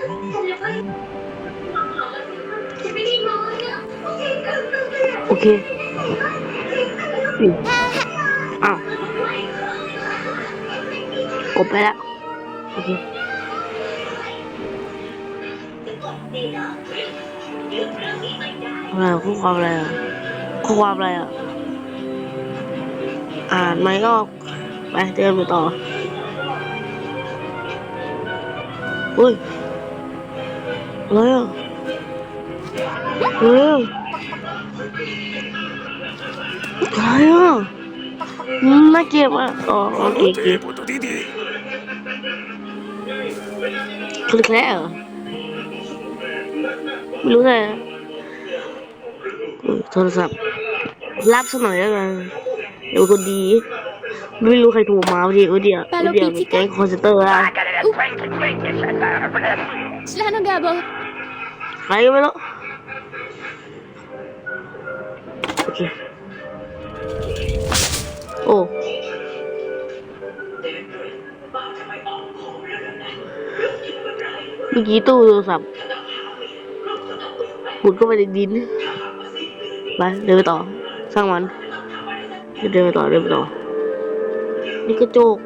โอเคอ้าวกดไปแล้ว โอเคอะไรข้อความอะไรอะข้อความอะไรอะ อ่านไม่ออกไปเดินไปต่อเฮ้ย อะไรอะเฮ้ยอะไรอะอืมน่าเกลียดอะอ๋อโอเคโอเค Butuh Didi. คลิกแล้วเหรอไม่รู้เลยโทรศัพท์รับสักหน่อยแล้วกันเดี๋ยวคนดี ไม่รู้ใครโทรมาวันเดียววันเดียววันเดียวแก๊งคอนเซนเตอร์อะ Sila ng gabo. ใครก็ไม่รู้โอเคโอ้เมื่อกี้ตู้โทรศัพท์บุดเข้าไปในดินไปเดินไปต่อสร้างมันเดินไปต่อเดินไปต่อนี่กระจก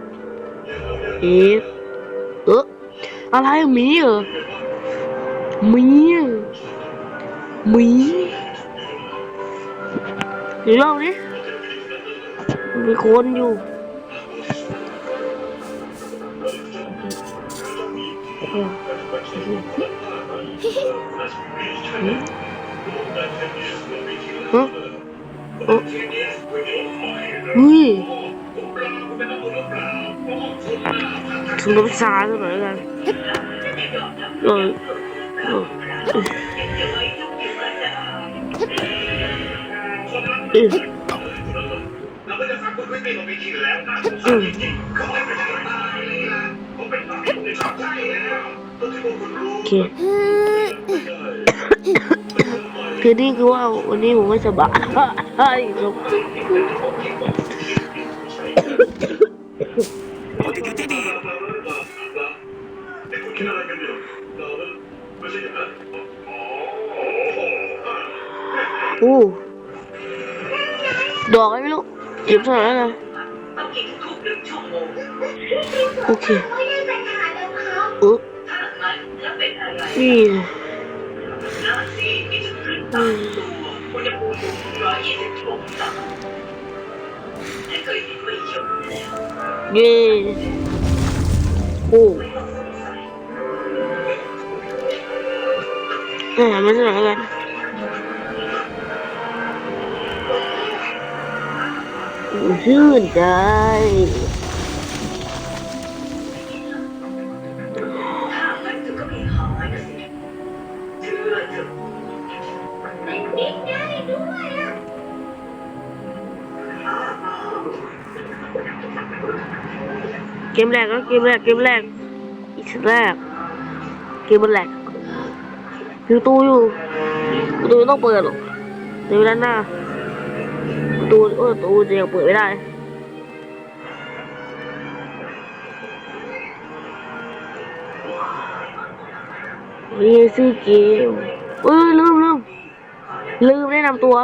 เอ๊ะเอออะไรอะมีเหรอมี อะหมีเดี๋ยวเล่าดิมีคนอยู่ ฮะโอ้เฮ้ยถึงน้ำชาซะหน่อยแล้วกันเออเออ โอเคคือนี่คือว่าวันนี้ผมไม่สบายครับ เก็บเท่าไหร่แล้วนะโอเคเออนี่อืมเย้โอ้เอ่าไม่ใช่ไประตูไม่ต้องเปิดหรอกเดี๋ยวด้านหน้าประตูเออประตูจะยังเปิดไม่ได้นี่ซื้อเกมเอ้ยลืมลืมลืมแนะนำตัว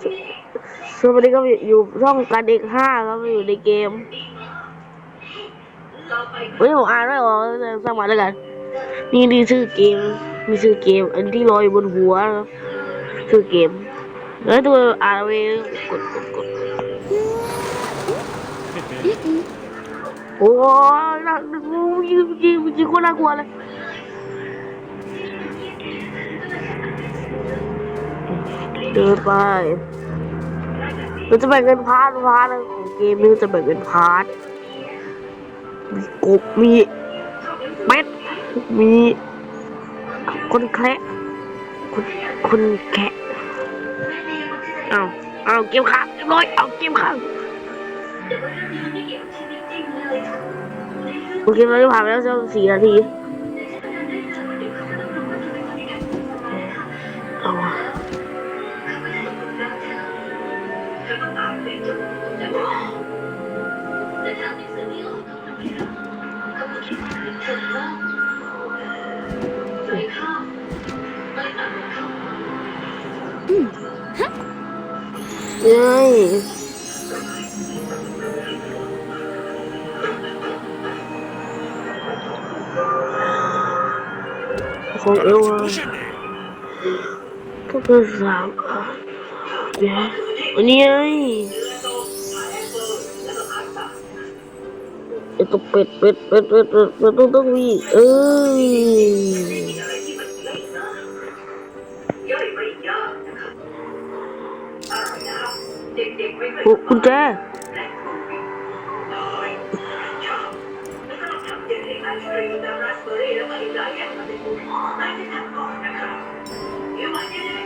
สสวัสดีครับอยู่ช่องการเด็กห้าครับอยู่ในเกมเฮ้ยผมอ่านไม่ออกสร้างมาแล้วกัน นี่นี่ชื่อเกม มีชื่อเกม อันที่ลอยบนหัวนะครับ ชื่อเกมแล้วตัวอานเอาเองกดกดกดโอ้ยน่ายิงยิงยิงคนน่ากลัวเลยเดินไปเราจะแบ่งเป็นพาร์ทพาร์ทของเกมนี้จะแบ่งเป็นพาร์ทมีกบมีเป็ดมีคนแคระคน คนแคะเอาเอาเก็บขาเรียบร้อยเอาเก็บขาโอเคเราจะผ่านไปแล้วสักสี่นาทีเอาวะเย้ยของเอวอะก็เป็นสามอะเดี๋ยวอันนี้ไงไอ้ตัวเป็ดเป็ดเป็ดเป็ดเป็ดเป็ดต้องต้องมีเอ้ย กุญแจ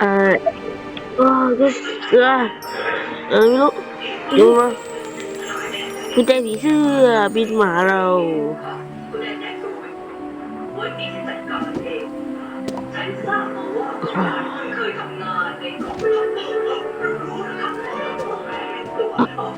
เออเออก็เออเออไม่รู้ดูมากุญแจผีเสื้อบินหมาหา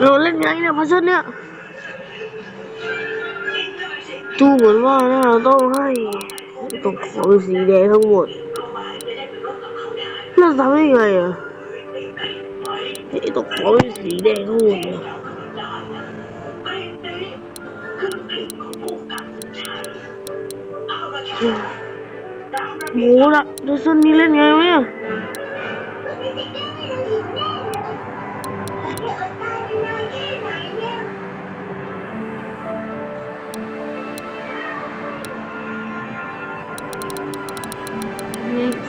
เราเล่นไงเนี่ยพัซเซิลเนี่ยดูเหมือนว่านะเราต้องให้ตรงของสีแดงทั้งหมดเราทำได้ไงอะไอ้ตรงของสีแดงทั้งหมดนี่ยโหละดูส้นนี้เล่นไงวะเนี่ย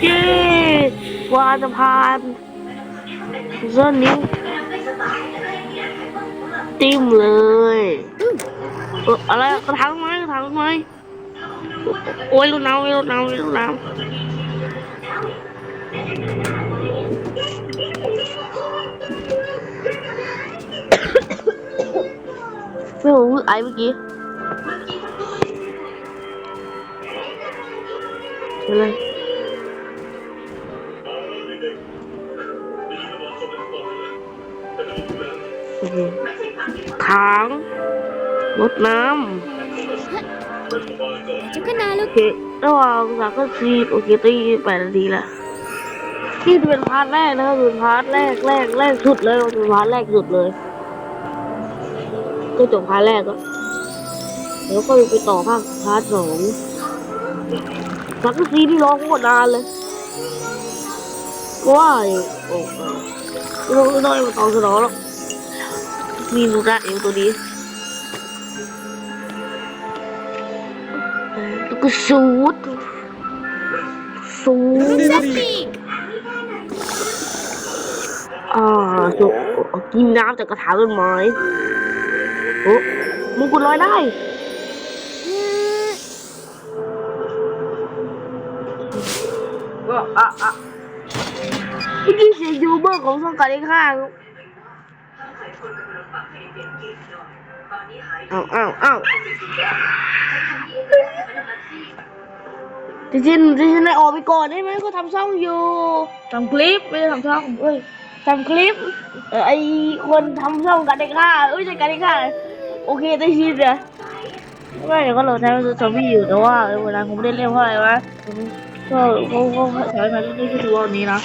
เย้วาจะพานส้นนี้วติ้มเลยเอออะไรกระถางไม้กระถางไม้โอ้ยรดน้ำโอ้น้ำโอ้น้ำไม่รู้ไอ้เมื่อกี้อะไร รดน้ำจุกนาลูโอกเคระหว่างสามก็สี่โอเคตีแปดนาทีแล้วนี่จะเป็นพาร์ทแรกนะครับเป็นพาร์ทแรกแรกแรกสุดเลยเป็นพาร์ทแรกสุดเลย ก็จบพาร์ทแรกแล้วเดี๋ยวก็ไปต่อภาคพาร์ทสองสักซีที่ร้องโคตรนานเลยก็ว่าอยู่โอ้โหไม่ต้องไม่ต้องมาตองสนองหรอกมีนูระเอวตัวนี้ ก็สูดสูดซัปปี้อ่าสูดกินน้ำจากกระถางต้นไม้โอ้มงกุลอยได้ก็อะอะเมื่กี้เสียงยูเบอร์ของช่องการเลี้ยงข้าง อ้าวอ้าวอ้าวจริงๆจริงๆนายออกไปก่อนได้ไหมก็ทำช่องอยู่ทำคลิปไม่ได้ทำช่องเอ้ยทำคลิปเออไอคนทำช่องการเลี้ข้าเอ้ยใช่การเลี้ข้าโอเคได้ชินเลยไม่เดี๋ยวก็โหลดใช้เป็นซอมบี้อยู่แต่ว่าเวลาผมไม่ได้เล่นเพราะอะไรวะก็ก็ก็ใช้มาเรื่อยๆก็ถือว่าวันนี้นะ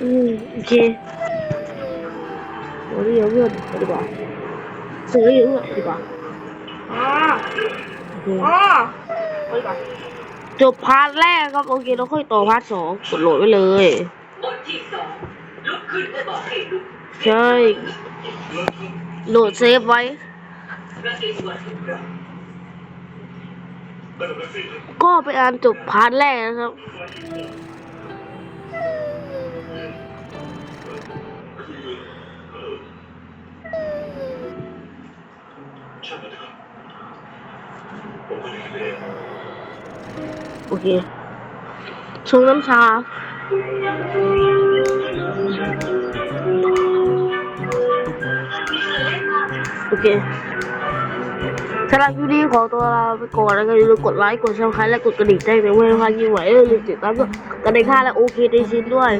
อืมโอเคโอ้ยเพื่อนไปดีกว่า เสือเยอะไปดีกว่าอ๋อโอเคอ๋อไปก่อนจบพาร์ทแรกครับโอเคแล้วค่อยต่อพาร์ทสองกดโหลดไว้เลยบทที่สองลุกขึ้นเพื่อบอกให้ลุกใช่โหลดเซฟไว้และในส่วนของเราก็ไปอ่านจบพาร์ทแรกนะครับ ช่างมันเถอะผมก็อย่างนี้เองโอเคชงน้ำชา โอเคสำหรับวิดีโอขอตัวเราไปก่อนแล้วก็อย่าลืมกดไลค์ กดซับสไครต์และกดกระดิ่งแจ้งเตือนเพื่อนพายิ่งไหวเออลืมติดตามก็กันในค่าและโอเคในชิ้นด้วย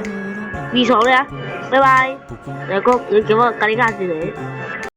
มีสองเลยนะบ๊ายบาย แล้วก็อย่าเก็บว่ากันในค่าสิเลย